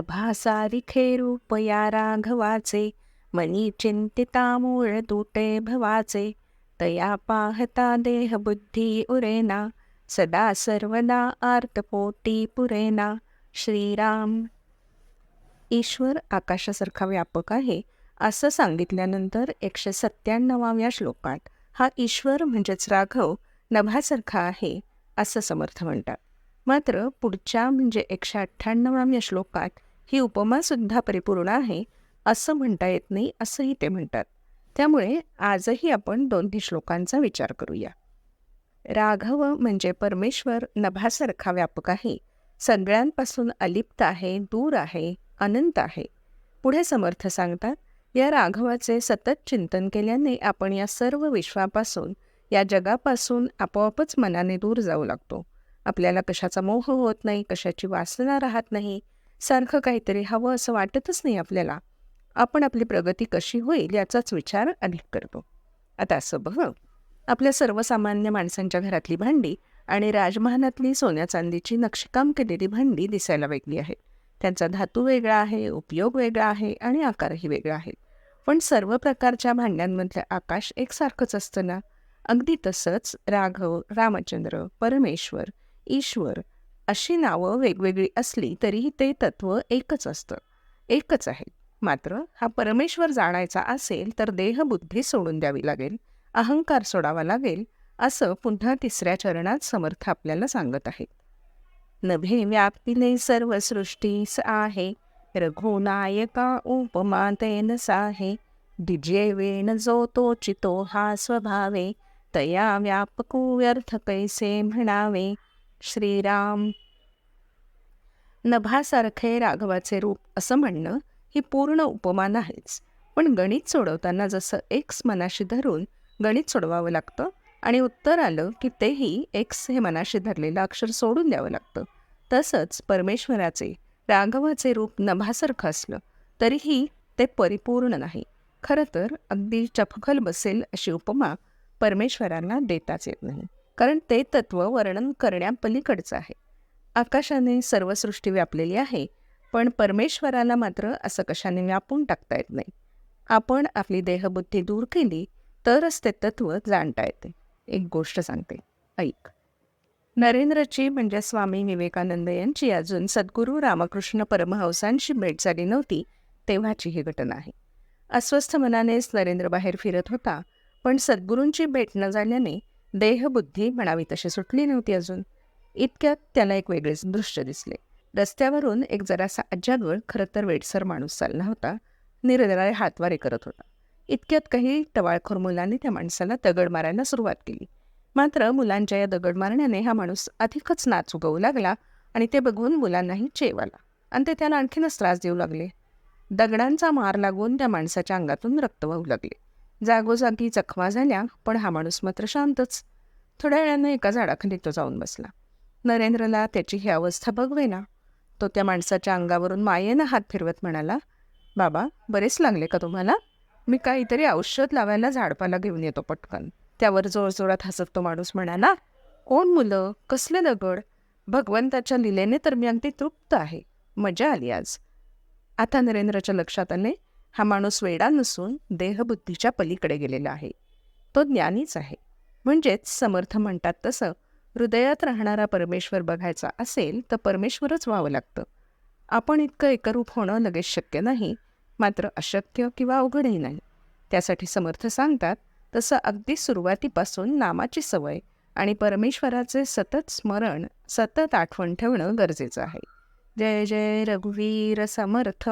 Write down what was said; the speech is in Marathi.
प्रभासारिखे रूप या राघवाचे मनी चिंतिता मूळ तुटे भवाचे तया पाहता देह बुद्धी उरेना सदा सर्वदा आर्तपोटी पुरेना श्रीराम. ईश्वर आकाशासारखा व्यापक आहे असं सांगितल्यानंतर एकशे सत्त्याण्णवाव्या श्लोकात हा ईश्वर म्हणजेच राघव नभासारखा आहे असं समर्थ म्हणतात. मात्र पुढच्या म्हणजे एकशे अठ्ठ्याण्णवाव्या श्लोकात ही उपमासुद्धा परिपूर्ण आहे असं म्हणता येत नाही असंही ते म्हणतात. त्यामुळे आजही आपण दोन्ही श्लोकांचा विचार करूया. राघव म्हणजे परमेश्वर नभासारखा व्यापक आहे. सगळ्यांपासून अलिप्त आहे दूर आहे अनंत आहे. पुढे समर्थ सांगतात या राघवाचे सतत चिंतन केल्याने आपण या सर्व विश्वापासून या जगापासून आपोआपच मनाने दूर जाऊ लागतो. आपल्याला कशाचा मोह होत नाही कशाची वासना राहत नाही सारखं काहीतरी हवं असं वाटतच नाही आपल्याला. आपण आपली प्रगती कशी होईल याचाच विचार अधिक करतो. आता असं बघ आपल्या सर्वसामान्य माणसांच्या घरातली भांडी आणि राजमहानातली सोन्या चांदीची नक्षीकाम केलेली भांडी दिसायला वेगळी आहेत. त्यांचा धातू वेगळा आहे उपयोग वेगळा आहे आणि आकारही वेगळा आहे. पण सर्व प्रकारच्या भांड्यांमधलं आकाश एकसारखंच असतं ना? अगदी तसंच राघव रामचंद्र परमेश्वर ईश्वर अशी नावं वेगवेगळी असली तरीही ते तत्व एकच असतं. एकच आहे. मात्र हा परमेश्वर जाणायचा असेल तर देहबुद्धी सोडून द्यावी लागेल अहंकार सोडावा लागेल असं पुन्हा तिसऱ्या चरणात समर्थ आपल्याला सांगत आहेत नभे व्याप्तीने सर्व सृष्टीस आहे रघुनायका उपमा तेन साहे दिजेवेन जो तो चितो हा स्वभावे तया व्यापको व्यर्थ कैसे म्हणावे श्रीराम. नभासारखे राघवाचे रूप असं म्हणणं ही पूर्ण उपमा नाहीच पण गणित सोडवताना जसं एक्स मनाशी धरून गणित सोडवावं लागतं आणि उत्तर आलं की तेही एक्स हे मनाशी धरलेलं अक्षर सोडून द्यावं लागतं. तसंच परमेश्वराचे राघवाचे रूप नभासारखं असलं तरीही ते परिपूर्ण नाही. खरं तर अगदी चपखल बसेल अशी उपमा परमेश्वरांना देताच येत नाही. कारण ते तत्व वर्णन करण्यापलीकडचं आहे. आकाशाने सर्व सृष्टी व्यापलेली आहे पण परमेश्वराला मात्र असं कशाने व्यापून टाकता येत नाही. आपण आपली देहबुद्धी दूर केली तरच ते तत्व जाणता येते. एक गोष्ट सांगते. ऐक. नरेंद्रची म्हणजे स्वामी विवेकानंद यांची अजून सद्गुरू रामकृष्ण परमहंसांशी भेट झाली नव्हती तेव्हाची ही घटना आहे. अस्वस्थ मनानेच नरेंद्र बाहेर फिरत होता पण सद्गुरूंची भेट न झाल्याने देहबुद्धी म्हणावी तशी सुटली नव्हती अजून. इतक्यात त्याला एक वेगळेच दृश्य दिसले. रस्त्यावरून एक जरासा अज्जागळ खरं तर वेडसर माणूस चालला होता. निरनिराळे हातवारे करत होता. इतक्यात काही टवाळखोर मुलांनी त्या माणसाला दगड मारायला सुरुवात केली. मात्र मुलांच्या या दगड मारण्याने हा माणूस अधिकच नाच उगवू लागला आणि ते बघून मुलांनाही चेव आला आणि ते त्याला आणखीनच त्रास देऊ लागले. दगडांचा मार लागून त्या माणसाच्या अंगातून रक्त वाहू लागले. जागोजागी जखमा झाल्या पण हा माणूस मात्र शांतच. थोड्या वेळानं एका झाडाखाली तो जाऊन बसला. नरेंद्रला त्याची ही अवस्था बघवेना. तो त्या माणसाच्या अंगावरून मायेनं हात फिरवत म्हणाला बाबा बरेच लागले का तुम्हाला? मी काहीतरी औषध लावायला झाडपाला घेऊन येतो पटकन. त्यावर जोरजोरात हसत तो माणूस म्हणाला कोण मुलं? कसले दगड? भगवंताच्या लिलेने तर मी अगदी तृप्त आहे. मजा आली आज. आता नरेंद्रच्या लक्षात आले हा माणूस वेडा नसून देहबुद्धीच्या पलीकडे गेलेला आहे. तो ज्ञानीच आहे. म्हणजेच समर्थ म्हणतात तसं हृदयात राहणारा परमेश्वर बघायचा असेल तर परमेश्वरच व्हावं लागतं. आपण इतकं एकरूप होणं लगेच शक्य नाही मात्र अशक्य किंवा अवघडही नाही. त्यासाठी समर्थ सांगतात तसं अगदी सुरुवातीपासून नामाची सवय आणि परमेश्वराचे सतत स्मरण सतत आठवण ठेवणं गरजेचं आहे. जय जय रघुवीर समर्थ.